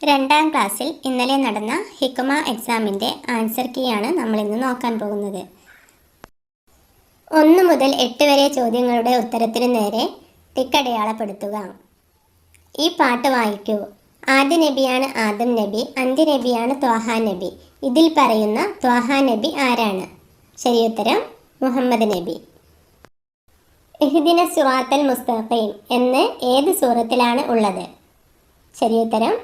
രണ്ടാം ക്ലാസ്സിൽ ഇന്നലെ നടന്ന ഹിക്കുമ എക്സാമിന്റെ ആൻസർ കീയാണ് നമ്മൾ ഇന്ന് നോക്കാൻ പോകുന്നത്. ഒന്ന് മുതൽ എട്ട് വരെ ചോദ്യങ്ങളുടെ ഉത്തരത്തിന് നേരെ തിക്കടയാളപ്പെടുത്തുക ഈ പാട്ട് വായിക്കൂ. ആദ്യ നബിയാണ് ആദം നബി അന്ത്യ നബിയാണ് ത്വാഹാ നബി. ഇതിൽ പറയുന്ന ത്വാഹാ നബി ആരാണ്? ശരിയുത്തരം മുഹമ്മദ് നബി. ഇഹ്ദിന സുറാത്തൽ മുസ്തഖീം എന്ന് ഏത് സൂറത്തിലാണ് ഉള്ളത്? ശരിയുത്തരം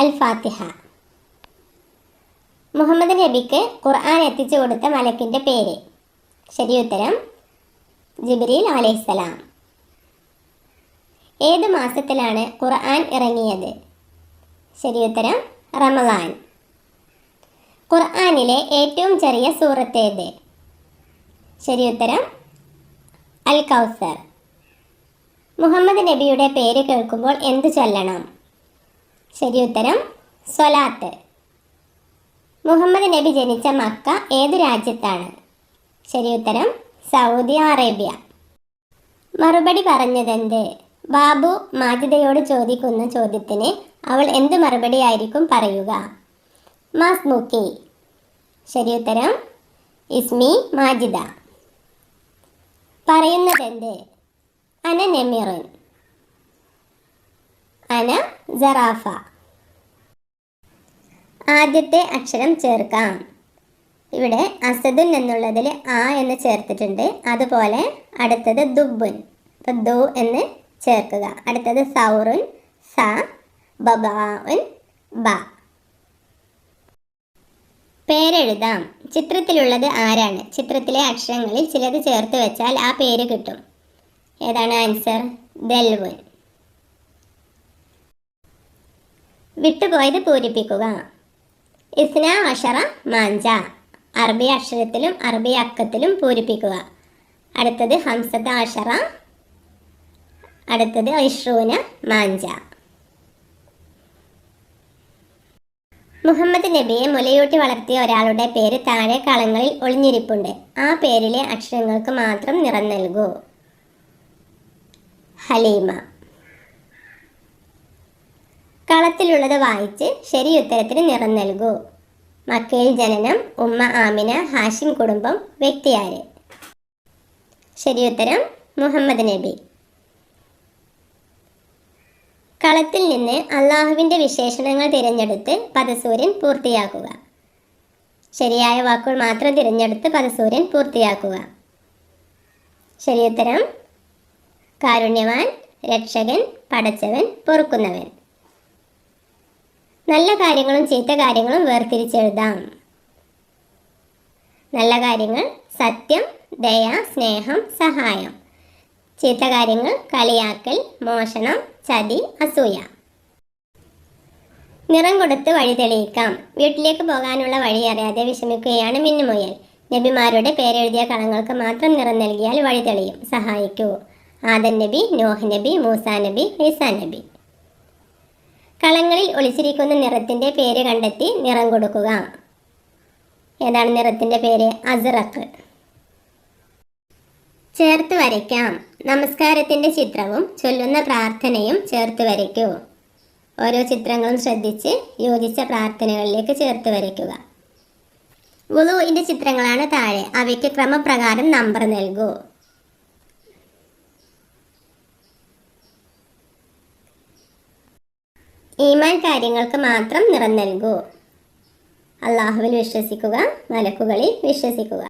അൽ ഫാത്തിഹ മുഹമ്മദ് നബിക്ക് ഖുർആൻ എത്തിച്ചു കൊടുത്ത മലക്കിന്റെ പേര്. ശരിയുത്തരം ജിബ്രീൽ അലൈഹിസ്സലാം ഏത് മാസത്തിലാണ് ഖുർആൻ ഇറങ്ങിയത്? ശരിയുത്തരം റമദാൻ. ഖുർആനിലെ ഏറ്റവും ചെറിയ സൂറത്തേത് ശരിയുത്തരം അൽ കൗസർ. മുഹമ്മദ് നബിയുടെ പേര് കേൾക്കുമ്പോൾ എന്തു ചൊല്ലണം? ശരിയുത്തരം സ്വലാത്ത്. മുഹമ്മദ് നബി ജനിച്ച മക്ക ഏതു രാജ്യത്താണ്? ശരി ഉത്തരം സൗദി അറേബ്യ. മറുപടി പറഞ്ഞതെന്ത്? ബാബു മാജിദയോട് ചോദിക്കുന്ന ചോദ്യത്തിന് അവൾ എന്ത് മറുപടിയായിരിക്കും പറയുക? മസ്മുക്കി ശരി ഉത്തരം ഇസ്മി മാജിദ. പറയുന്നതെന്ത്? അന നെമിറുൻ അന ജറാഫ. ആദ്യത്തെ അക്ഷരം ചേർക്കാം. ഇവിടെ അസദുൻ എന്നുള്ളതിൽ ആ എന്ന് ചേർത്തിട്ടുണ്ട്. അതുപോലെ അടുത്തത് ദുബുൻ അപ്പം ദു എന്ന് ചേർക്കുക. അടുത്തത് സൗറുൻ സ ബബാഉൻ ബ. പേരെഴുതാം. ചിത്രത്തിലുള്ളത് ആരാണ്? ചിത്രത്തിലെ അക്ഷരങ്ങളിൽ ചിലത് ചേർത്ത് വെച്ചാൽ ആ പേര് കിട്ടും. ഏതാണ് ആൻസർ? ദൽവുൻ. വിട്ടുപോയത് പൂരിപ്പിക്കുക. ഇസ്ന അഷറ മാഞ്ച. അറബി അക്ഷരത്തിലും അറബി അക്കത്തിലും പൂരിപ്പിക്കുക. അടുത്തത് ഹംസത അഷറ അടുത്തത് ഐഷ്റൂന മാഞ്ച. മുഹമ്മദ് നബിയെ മുലയൂട്ടി വളർത്തിയ ഒരാളുടെ പേര് താഴെ കളങ്ങളിൽ ഒളിഞ്ഞിരിപ്പുണ്ട്. ആ പേരിലെ അക്ഷരങ്ങൾക്ക് മാത്രം നിറം നൽകൂ. ഹലീമ. കളത്തിലുള്ളത് വായിച്ച് ശരി ഉത്തരത്തിന് നിറം നൽകൂ. മക്കയിൽ ജനനം ഉമ്മ ആമിന ഹാഷിം കുടുംബം വ്യക്തിയാര്? ശരിയുത്തരം മുഹമ്മദ് നബി. കളത്തിൽ നിന്ന് അള്ളാഹുവിന്റെ വിശേഷണങ്ങൾ തിരഞ്ഞെടുത്ത് പദസൂര്യൻ പൂർത്തിയാക്കുക. ശരിയായ വാക്കുകൾ മാത്രം തിരഞ്ഞെടുത്ത് പദസൂര്യൻ പൂർത്തിയാക്കുക. ശരിയുത്തരം കാരുണ്യവാൻ രക്ഷകൻ പടച്ചവൻ പൊറുക്കുന്നവൻ. നല്ല കാര്യങ്ങളും ചീത്ത കാര്യങ്ങളും വേർതിരിച്ചെഴുതാം. നല്ല കാര്യങ്ങൾ സത്യം ദയ സ്നേഹം സഹായം. ചീത്ത കാര്യങ്ങൾ കളിയാക്കൽ മോഷണം ചതി അസൂയ. നിറം കൊടുത്ത് വഴി തെളിയിക്കാം. വീട്ടിലേക്ക് പോകാനുള്ള വഴി അറിയാതെ വിഷമിക്കുകയാണ് മിന്നുമുയൽ. നബിമാരുടെ പേരെഴുതിയ കളങ്ങൾക്ക് മാത്രം നിറം നൽകിയാൽ വഴി തെളിയും. സഹായിക്കൂ. ആദൻ നബി നോഹ് നബി മൂസാ നബി ഈസാ നബി. കളങ്ങളിൽ ഒളിച്ചിരിക്കുന്ന നിറത്തിന്റെ പേര് കണ്ടെത്തി നിറം കൊടുക്കുക. ഏതാണ് നിറത്തിന്റെ പേര്? അസറക്ക് ചേർത്ത് വരയ്ക്കാം. നമസ്കാരത്തിന്റെ ചിത്രവും ചൊല്ലുന്ന പ്രാർത്ഥനയും ചേർത്ത് വരയ്ക്കൂ. ഓരോ ചിത്രങ്ങളും ശ്രദ്ധിച്ച് യോജിച്ച പ്രാർത്ഥനകളിലേക്ക് ചേർത്ത് വരയ്ക്കുക. വുളുവിന്റെ ചിത്രങ്ങളാണ് താഴെ. അവയ്ക്ക് ക്രമപ്രകാരം നമ്പർ നൽകൂ. ഈമാൻ കാര്യങ്ങൾക്ക് മാത്രം നിറം നൽകൂ. അള്ളാഹുവിൽ വിശ്വസിക്കുക മലക്കുകളിൽ വിശ്വസിക്കുക.